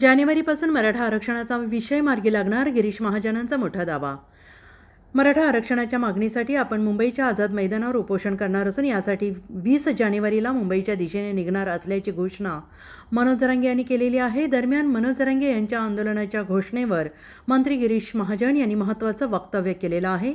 जानेवारीपासून मराठा आरक्षणाचा विषय मार्गी लागणार गिरीश महाजनांचा मोठा दावा. मराठा आरक्षणाच्या मागणीसाठी आपण मुंबईच्या आझाद मैदानावर उपोषण करणार असून यासाठी वीस जानेवारीला मुंबईच्या दिशेने निघणार असल्याची घोषणा मनोज जरांगे यांनी केलेली आहे. दरम्यान मनोज जरांगे यांच्या आंदोलनाच्या घोषणेवर मंत्री गिरीश महाजन यांनी महत्त्वाचं वक्तव्य केलेलं आहे.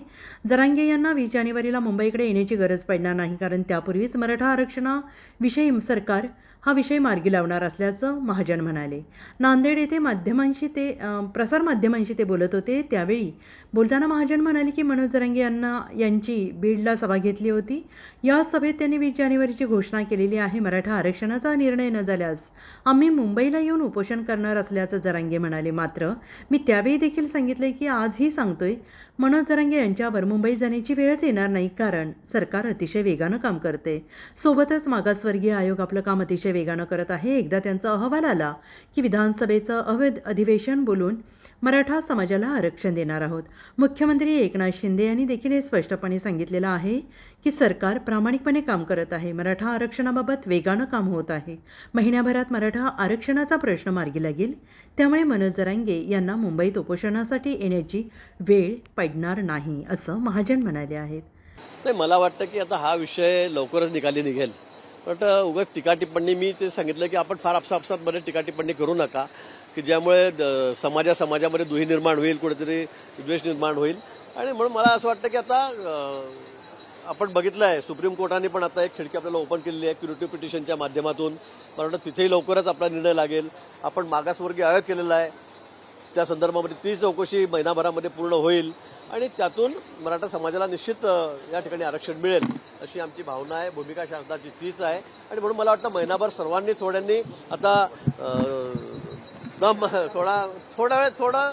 जरांगे यांना वीस जानेवारीला मुंबईकडे येण्याची गरज पडणार नाही कारण त्यापूर्वीच मराठा आरक्षणाविषयी सरकार हा विषय मार्गी लावणार असल्याचं महाजन म्हणाले. नांदेड येथे माध्यमांशी ते प्रसार प्रसारमाध्यमांशी ते बोलत होते. त्यावेळी बोलताना महाजन म्हणाले की मनोज जरांगे यांना यांची बीडला सभा घेतली होती. या सभेत त्यांनी वीस जानेवारीची घोषणा केलेली आहे. मराठा आरक्षणाचा निर्णय न झाल्यास आम्ही मुंबईला येऊन उपोषण करणार असल्याचं जरांगे म्हणाले. मात्र मी त्यावेळी देखील सांगितले की आजही सांगतोय मनोज जरांगे यांच्यावर मुंबई जाण्याची वेळच येणार नाही. कारण सरकार अतिशय वेगानं काम करते. सोबतच मागासवर्गीय आयोग आपलं काम अतिशय वेगानं करत आहे. एकदा त्यांचा अहवाल आला की विधानसभेचं अवैध अधिवेशन बोलून मराठा समाजाला आरक्षण देणार आहोत. मुख्यमंत्री एकनाथ शिंदे यांनी देखील हे स्पष्टपणे सांगितलेलं आहे की सरकार प्रामाणिकपणे काम करत आहे. मराठा आरक्षणाबाबत वेगानं काम होत आहे. महिन्याभरात मराठा आरक्षणाचा प्रश्न मार्गी लागेल. त्यामुळे मनोज जरांगे यांना मुंबईत उपोषणासाठी येण्याची वेळ पडणार नाही असं महाजन म्हणाले आहेत. नाही मला वाटतं की आता हा विषय लवकरच निकाली निघेल. पण उगाच टीका टिप्पणी मी ते सांगितलं की आपण फार आपसापसात मध्ये टीका टिप्पणी करू नका की ज्यामुळे द- समाजा समाजामध्ये दुही निर्माण होईल कुठेतरी द्वेष निर्माण होईल. आणि म्हणून मला असं वाटतं की आता आपण बघितलं आहे सुप्रीम कोर्टाने पण आता एक खिडकी आपल्याला ओपन केलेली आहे क्युरेटिव्ह पिटिशनच्या माध्यमातून. मला वाटतं तिथेही लवकरच आपला निर्णय लागेल. आपण मागासवर्गीय आयोग केलेला आहे. त्या संदर्भामध्ये ती चौकशी महिनाभरामध्ये पूर्ण होईल. आणि त्यातून मराठा समाजाला निश्चित या ठिकाणी आरक्षण मिळेल अशी आमची भावना आहे. भूमिका शारदाची तीच आहे. आणि म्हणून मला वाटतं महिनाभर सर्वांनी थोड्यांनी आता दम थोडा थोडा वेळ थोडा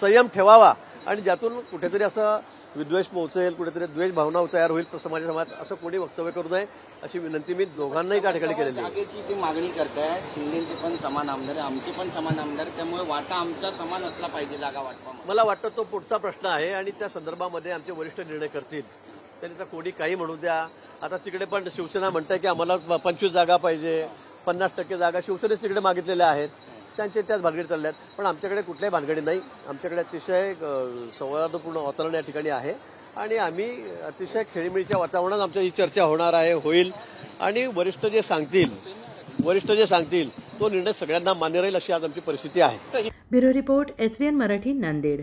संयम ठेवावा. आणि ज्यातून कुठेतरी असं विद्वेष पोहोचेल कुठेतरी द्वेष भावना तयार होईल समाजा समाजात असं कोणी वक्तव्य करू नये अशी विनंती मी दोघांनाही त्या ठिकाणी केलेली आहे. जागेची ती मागणी करताय शिंदेचे पण समान आमदार आमचे पण समान आमदार. त्यामुळे वाटा आमचा समान असला पाहिजे जागा वाटपामध्ये. मला वाटतं तो पुढचा प्रश्न आहे आणि त्या संदर्भामध्ये आमचे वरिष्ठ निर्णय करतील. त्यांचा कोणी काही म्हणू द्या. आता तिकडे पण शिवसेना म्हणताय की आम्हाला पंचवीस जागा पाहिजे पन्नास टक्के जागा शिवसेनेच तिकडे मागितलेल्या आहेत. त्यांचे त्याच भानगडी चालल्या आहेत पण आमच्याकडे कुठल्याही भानगडी नाही. आमच्याकडे अतिशय संवादपूर्ण वातावरण या ठिकाणी आहे. आणि आम्ही अतिशय खेळीमेळीच्या वातावरणात आमच्या ही चर्चा होणार आहे होईल. आणि वरिष्ठ जे सांगतील वरिष्ठ जे सांगतील तो निर्णय सगळ्यांना मान्य राहील अशी आज आमची परिस्थिती आहे. Bureau report S Marathi Nanded.